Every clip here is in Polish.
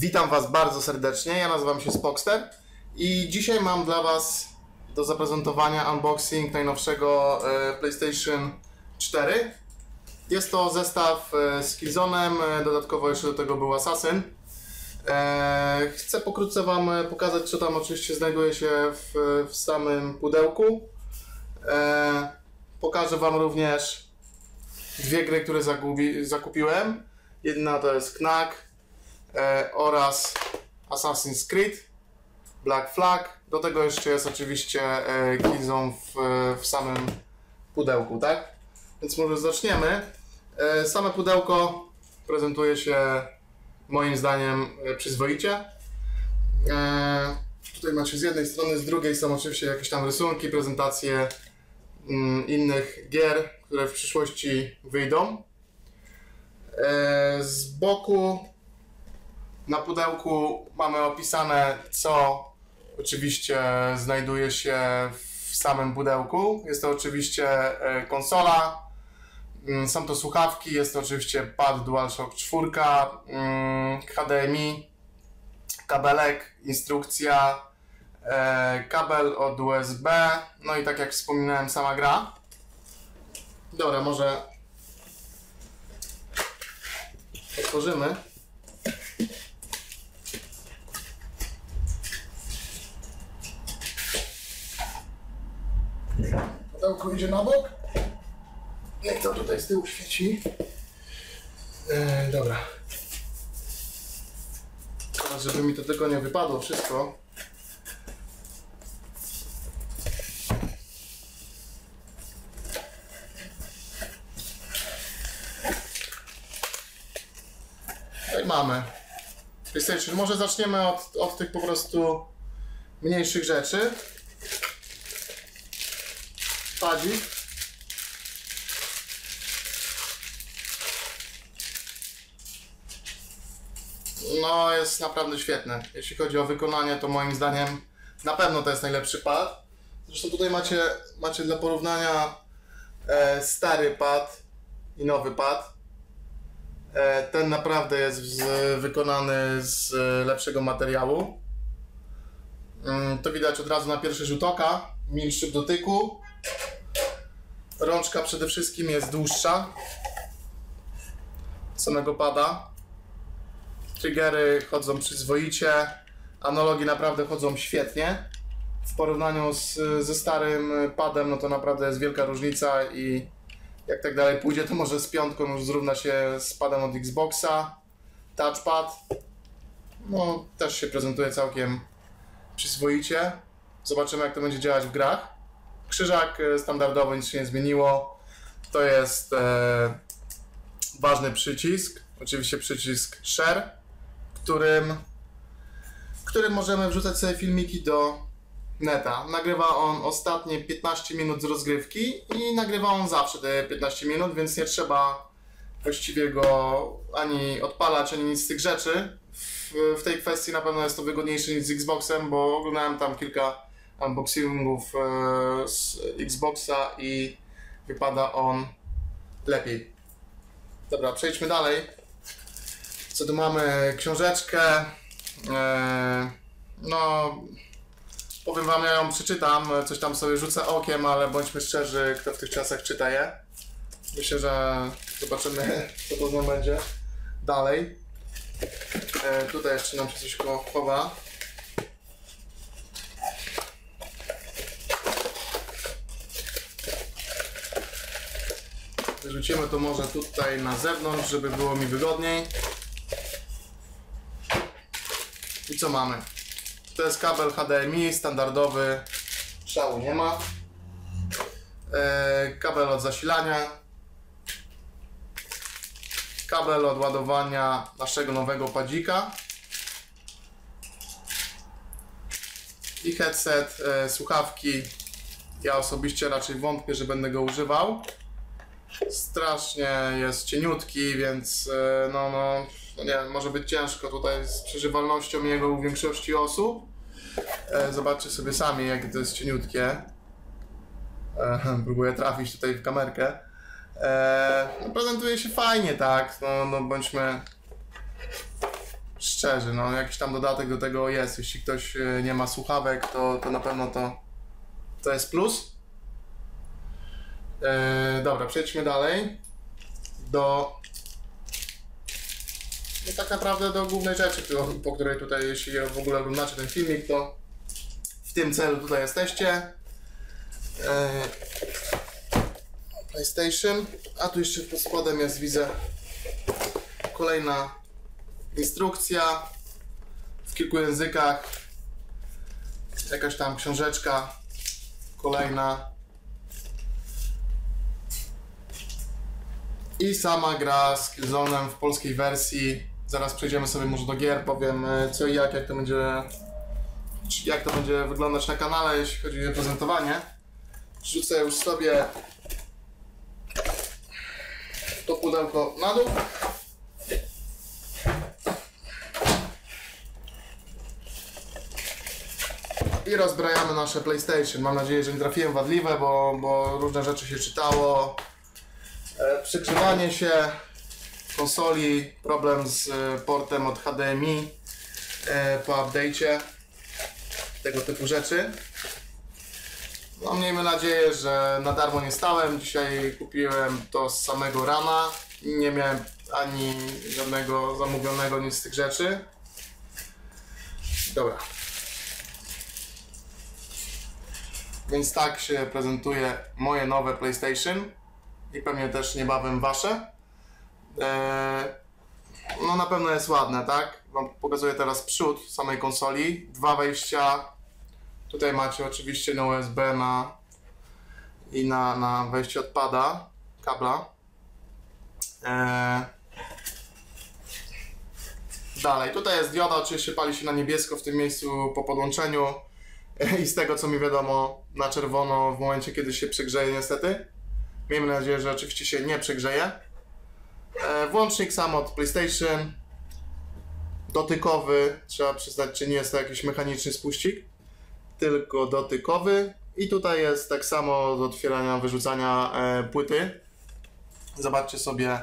Witam Was bardzo serdecznie. Ja nazywam się Spockster i dzisiaj mam dla Was do zaprezentowania unboxing najnowszego e, PlayStation 4. Jest to zestaw e, z Killzone'em, e, dodatkowo jeszcze do tego był Assassin. Chcę pokrótce Wam pokazać, co tam oczywiście znajduje się w, w samym pudełku. Pokażę Wam również dwie gry, które zagubi, zakupiłem. Jedna to jest Knack oraz Assassin's Creed Black Flag. Do tego jeszcze jest oczywiście e, Killzone w, w samym pudełku, tak? Więc może zaczniemy. E, same pudełko prezentuje się moim zdaniem e, przyzwoicie. E, tutaj macie z jednej strony, z drugiej są oczywiście jakieś tam rysunki, prezentacje mm, innych gier, które w przyszłości wyjdą. E, Z boku na pudełku mamy opisane, co oczywiście znajduje się w samym pudełku. Jest to oczywiście e, konsola, mm, są to słuchawki, jest to oczywiście pad DualShock 4, mm, HDMI, kabelek, instrukcja, e, kabel od USB, no i tak jak wspominałem, sama gra. Dobra, może otworzymy. Pudełko idzie na bok. Niech to tutaj z tyłu świeci. E, dobra. Teraz, żeby mi to tylko nie wypadło wszystko. Tutaj mamy. PlayStation. Może zaczniemy od, od tych po prostu mniejszych rzeczy. Padzik. No, jest naprawdę świetny. Jeśli chodzi o wykonanie, to moim zdaniem na pewno to jest najlepszy pad. Zresztą tutaj macie, macie dla porównania e, stary pad i nowy pad. E, ten naprawdę jest z, wykonany z e, lepszego materiału. Mm, to widać od razu na pierwszy rzut oka. Milszy w dotyku. Rączka przede wszystkim jest dłuższa. Samego pada. Triggery chodzą przyzwoicie. Analogi naprawdę chodzą świetnie. W porównaniu z, ze starym padem, no to naprawdę jest wielka różnica i jak tak dalej pójdzie, to może z piątką już zrówna się z padem od Xboxa. Touchpad. No, też się prezentuje całkiem przyzwoicie. Zobaczymy, jak to będzie działać w grach. Krzyżak e, standardowo nic się nie zmieniło. To jest e, ważny przycisk. Oczywiście przycisk Share, którym, którym możemy wrzucać sobie filmiki do neta. Nagrywa on ostatnie 15 minut z rozgrywki i nagrywa on zawsze te 15 minut, więc nie trzeba właściwie go ani odpalać, ani nic z tych rzeczy. W, w tej kwestii na pewno jest to wygodniejsze niż z Xboxem, bo oglądałem tam kilka unboxingów e, z Xboxa i wypada on lepiej. Dobra, przejdźmy dalej. Co tu mamy? Książeczkę. E, no, powiem wam, ja ją przeczytam, coś tam sobie rzucę okiem, ale bądźmy szczerzy, kto w tych czasach czyta je. Myślę, że zobaczymy, co to znowu będzie dalej. E, tutaj jeszcze nam się coś chowa. Wyrzucimy to może tutaj na zewnątrz, żeby było mi wygodniej. I co mamy? To jest kabel HDMI standardowy, szału nie ma. E, kabel od zasilania. Kabel od ładowania naszego nowego padzika. I headset, e, słuchawki. Ja osobiście raczej wątpię, że będę go używał. Strasznie jest cieniutki, więc e, no, no, no nie może być ciężko tutaj z przeżywalnością jego u większości osób. E, zobaczcie sobie sami, jakie to jest cieniutkie. E, próbuję trafić tutaj w kamerkę. No, prezentuje się fajnie, tak, no, no bądźmy szczerze, no jakiś tam dodatek do tego jest. Jeśli ktoś nie ma słuchawek, to, to na pewno to, to jest plus. E, dobra, przejdźmy dalej do no tak naprawdę do głównej rzeczy, po której tutaj, jeśli w ogóle oglądacie ten filmik, to w tym celu tutaj jesteście. E, PlayStation, a tu jeszcze pod spodem jest, widzę, kolejna instrukcja w kilku językach, jakaś tam książeczka, kolejna i sama gra z Killzone'em w polskiej wersji. Zaraz przejdziemy sobie może do gier, powiem e, co i jak, jak to będzie jak to będzie wyglądać na kanale, jeśli chodzi o prezentowanie. Rzucę już sobie to pudełko na dół. I rozbrajamy nasze PlayStation. Mam nadzieję, że nie trafiłem wadliwe, bo, bo różne rzeczy się czytało. E, Przegrzewanie się konsoli, problem z e, portem od HDMI e, po update'cie, tego typu rzeczy. No miejmy nadzieję, że na darmo nie stałem. Dzisiaj kupiłem to z samego rana. Nie miałem ani żadnego zamówionego nic z tych rzeczy. Dobra. Więc tak się prezentuje moje nowe PlayStation i pewnie też niebawem wasze. Eee, no na pewno jest ładne, tak? Wam pokazuję teraz przód samej konsoli. Dwa wejścia. Tutaj macie oczywiście na USB na i na, na wejście odpada kabla. Eee, dalej, tutaj jest dioda, oczywiście pali się na niebiesko w tym miejscu po podłączeniu i z tego co mi wiadomo na czerwono w momencie kiedy się przegrzeje niestety. Miejmy nadzieję, że oczywiście się nie przegrzeje. E, włącznik sam od PlayStation. Dotykowy, trzeba przyznać, czy nie jest to jakiś mechaniczny spuścik, tylko dotykowy. I tutaj jest tak samo do otwierania, wyrzucania e, płyty. Zobaczcie sobie,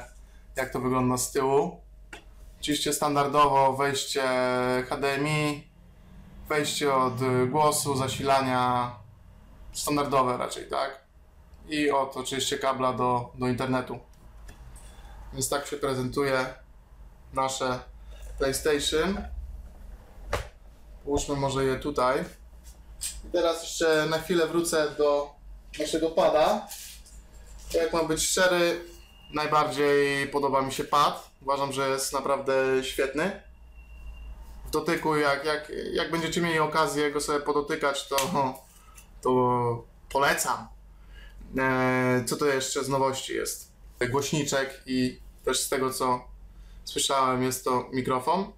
jak to wygląda z tyłu. Oczywiście standardowo wejście HDMI, wejście od głosu, zasilania, standardowe raczej, tak? I od oczywiście kabla do, do internetu. Więc tak się prezentuje nasze PlayStation. Połóżmy może je tutaj. I teraz jeszcze na chwilę wrócę do naszego pada. Jak mam być szczery, najbardziej podoba mi się pad. Uważam, że jest naprawdę świetny. W dotyku, jak, jak, jak będziecie mieli okazję go sobie podotykać, to, to polecam. E, co to jeszcze z nowości jest? Głośniczek i też z tego co słyszałem jest to mikrofon.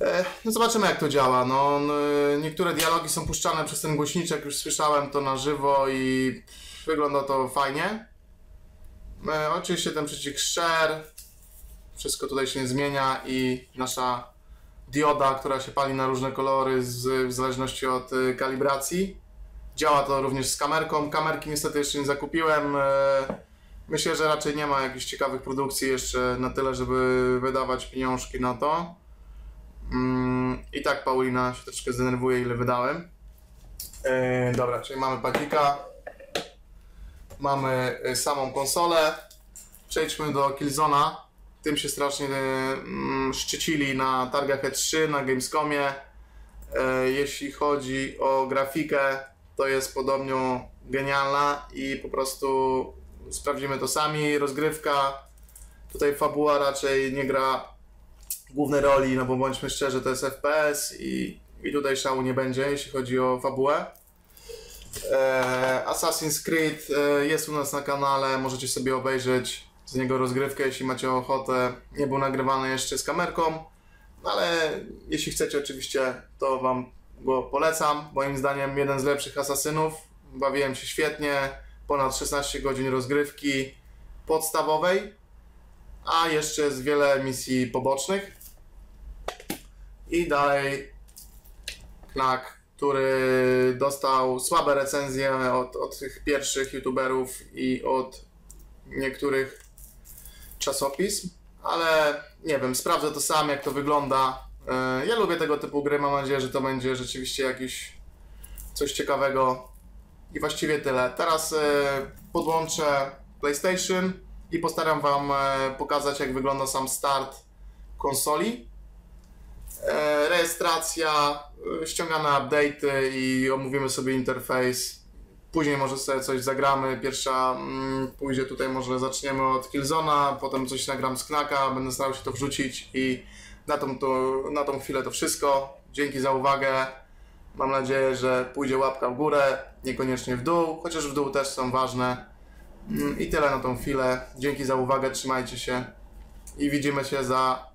E, no zobaczymy jak to działa. No, e, niektóre dialogi są puszczane przez ten głośniczek, już słyszałem to na żywo i wygląda to fajnie. E, oczywiście ten przycisk share, wszystko tutaj się nie zmienia i nasza dioda, która się pali na różne kolory z, w zależności od kalibracji. Działa to również z kamerką. Kamerki niestety jeszcze nie zakupiłem. E, Myślę, że raczej nie ma jakichś ciekawych produkcji jeszcze na tyle, żeby wydawać pieniążki na to. Mm, I tak Paulina się troszkę zdenerwuje, ile wydałem. E, dobra, czyli mamy padzika. Mamy y, samą konsolę. Przejdźmy do Killzona. Tym się strasznie mm, szczycili na targach E3, na Gamescomie. E, Jeśli chodzi o grafikę, to jest podobno genialna i po prostu sprawdzimy to sami. Rozgrywka, tutaj fabuła raczej nie gra głównej roli, no bo bądźmy szczerzy, to jest FPS i, i tutaj szału nie będzie, jeśli chodzi o fabułę. E, Assassin's Creed e, jest u nas na kanale, możecie sobie obejrzeć z niego rozgrywkę, jeśli macie ochotę. Nie był nagrywany jeszcze z kamerką, no ale jeśli chcecie oczywiście, to Wam go polecam. Moim zdaniem jeden z lepszych asasynów. Bawiłem się świetnie, ponad 16 godzin rozgrywki podstawowej, a jeszcze jest wiele misji pobocznych. I dalej Knack, który dostał słabe recenzje od, od tych pierwszych youtuberów i od niektórych czasopism. ale nie wiem, sprawdzę to sam, jak to wygląda. E, Ja lubię tego typu gry, mam nadzieję, że to będzie rzeczywiście jakiś coś ciekawego. I właściwie tyle. Teraz e, podłączę PlayStation i postaram Wam e, pokazać, jak wygląda sam start konsoli. Rejestracja, ściągane update'y i omówimy sobie interfejs. Później może sobie coś zagramy. Pierwsza mm, pójdzie tutaj, może zaczniemy od Killzona, potem coś nagram z Knaka, będę starał się to wrzucić i na tą, to, na tą chwilę to wszystko. Dzięki za uwagę. Mam nadzieję, że pójdzie łapka w górę, niekoniecznie w dół, chociaż w dół też są ważne. Mm, I tyle na tą chwilę. Dzięki za uwagę, trzymajcie się i widzimy się za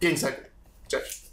5 sekund. Cześć.